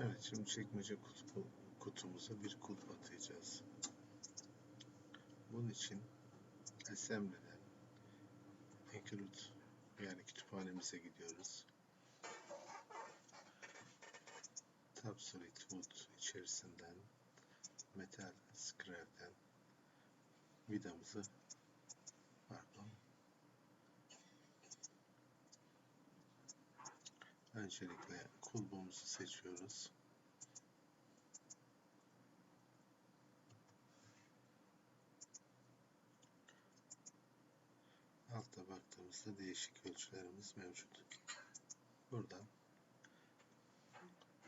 Evet şimdi çekmece kutu, kutumuza bir kulp atayacağız. Bunun için Assembly'den Include yani kütüphanemize gidiyoruz. Tab Solid Wood içerisinden Metal Scrap'ten vidamızı Öncelikle kulbumuzu seçiyoruz. Altta baktığımızda değişik ölçülerimiz mevcut. Buradan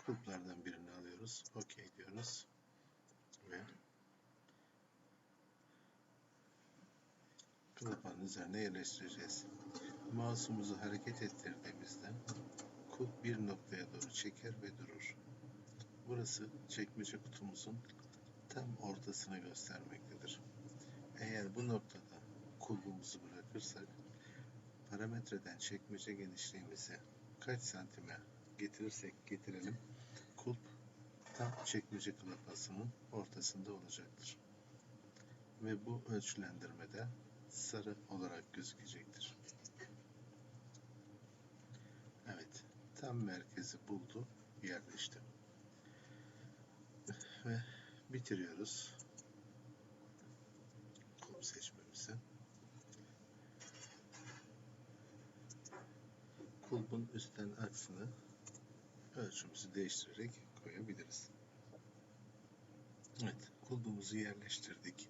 kulplardan birini alıyoruz. OK diyoruz. Ve klapanın üzerine yerleştireceğiz. Mouse'umuzu hareket ettirdiğimizde kulp bir noktaya doğru çeker ve durur. Burası çekmece kutumuzun tam ortasını göstermektedir. Eğer bu noktada kulbumuzu bırakırsak parametreden çekmece genişliğimizi kaç santime getirirsek getirelim kulp tam çekmece klapasının ortasında olacaktır. Ve bu ölçülendirmede sarı olarak gözükecektir. Evet, tam merkezi buldu, yerleşti. Ve bitiriyoruz kulp seçmemizi. Kulbun üstten aksını ölçümüzü değiştirerek koyabiliriz. Evet, kulbumuzu yerleştirdik.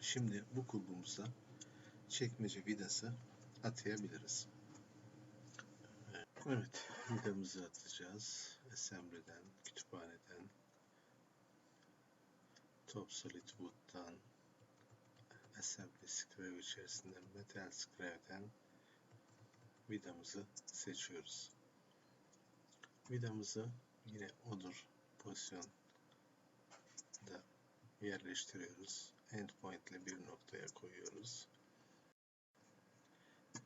Şimdi bu kulbumuza çekmece vidası atayabiliriz. Evet, vidamızı atacağız. Assembly'den, kütüphaneden, Top Solid Wood'dan, Assembly Screw içerisinden, Metal Screw'den vidamızı seçiyoruz. Vidamızı yine odur pozisyonda yerleştiriyoruz. Endpoint ile bir noktaya koyuyoruz.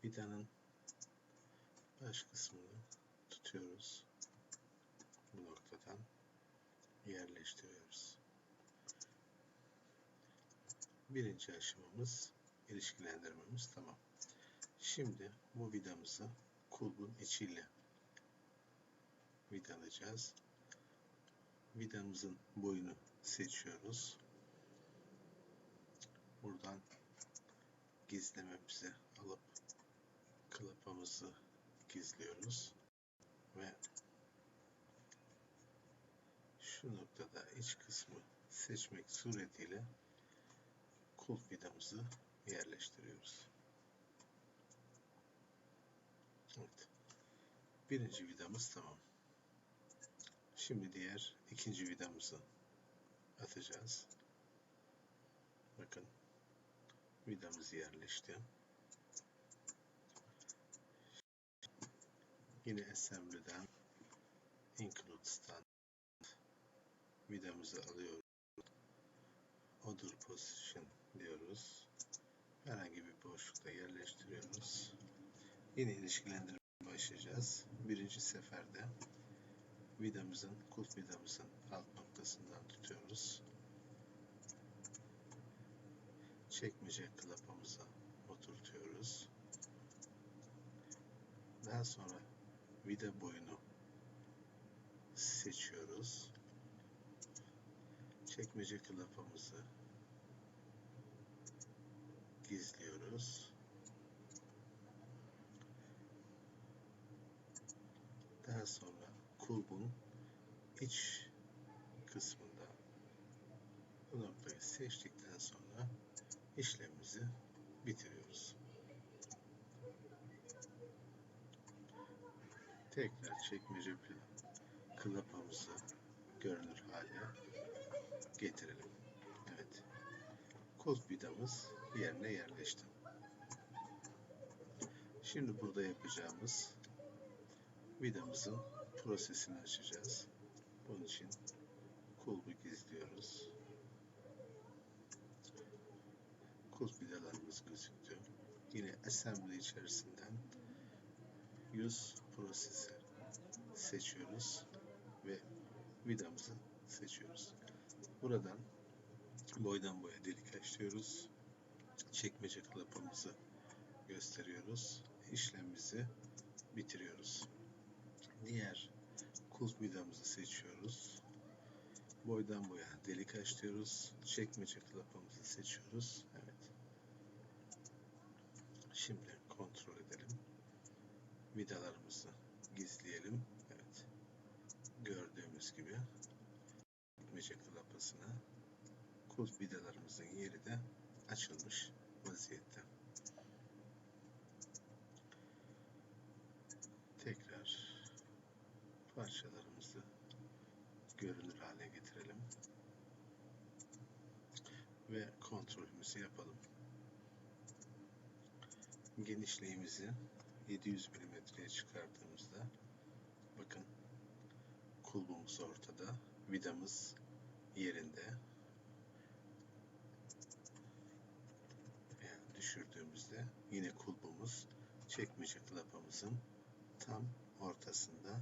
Vidanın baş kısmını tutuyoruz. Bu noktadan yerleştiriyoruz. Birinci aşamamız ilişkilendirmemiz tamam. Şimdi bu vidamızı kulbun içiyle vidalayacağız. Vidamızın boyunu seçiyoruz. Buradan gizlememizi alıp klapamızı gizliyoruz ve şu noktada iç kısmı seçmek suretiyle kulp vidamızı yerleştiriyoruz. Evet. Birinci vidamız tamam. Şimdi diğer ikinci vidamızı atacağız. Bakın vidamız yerleşti. Yine Assembly'den Includes'tan vidamızı alıyoruz. Other Position diyoruz. Herhangi bir boşlukta yerleştiriyoruz. Yine ilişkilendirmeye başlayacağız. Birinci seferde vidamızın, kulp vidamızın alt noktasından tutuyoruz. Çekmece klapamıza oturtuyoruz. Daha sonra vida boyunu seçiyoruz. Çekmece klapamızı gizliyoruz. Daha sonra kulbun iç kısmında bu noktayı seçtikten sonra işlemimizi bitiriyoruz. tekrar çekmece klapamızı görünür hale getirelim. Evet. Koz vidamız yerine yerleşti. Şimdi burada yapacağımız vidamızın prosesini açacağız. Bunun için kulbu gizliyoruz. Kulp vidalarımız gözüktü. Yine assembly içerisinden 100 prosesi seçiyoruz ve vidamızı seçiyoruz. Buradan boydan boya delik açıyoruz. Çekmece klapımızı gösteriyoruz. İşlemimizi bitiriyoruz. Diğer kulp vidamızı seçiyoruz. Boydan boya delik açıyoruz. Çekmece klapımızı seçiyoruz. Evet. Şimdi kontrol edelim. Vidalarımızı gizleyelim. Evet. Gördüğümüz gibi çekmece kılapasına kulp vidalarımızın yeri de açılmış vaziyette. Tekrar parçalarımızı görünür hale getirelim ve kontrolümüzü yapalım. Genişliğimizi 700 mm'ye çıkardığımızda bakın kulbumuz ortada, vidamız yerinde. Yani düşürdüğümüzde yine kulbumuz çekmece klapamızın tam ortasında.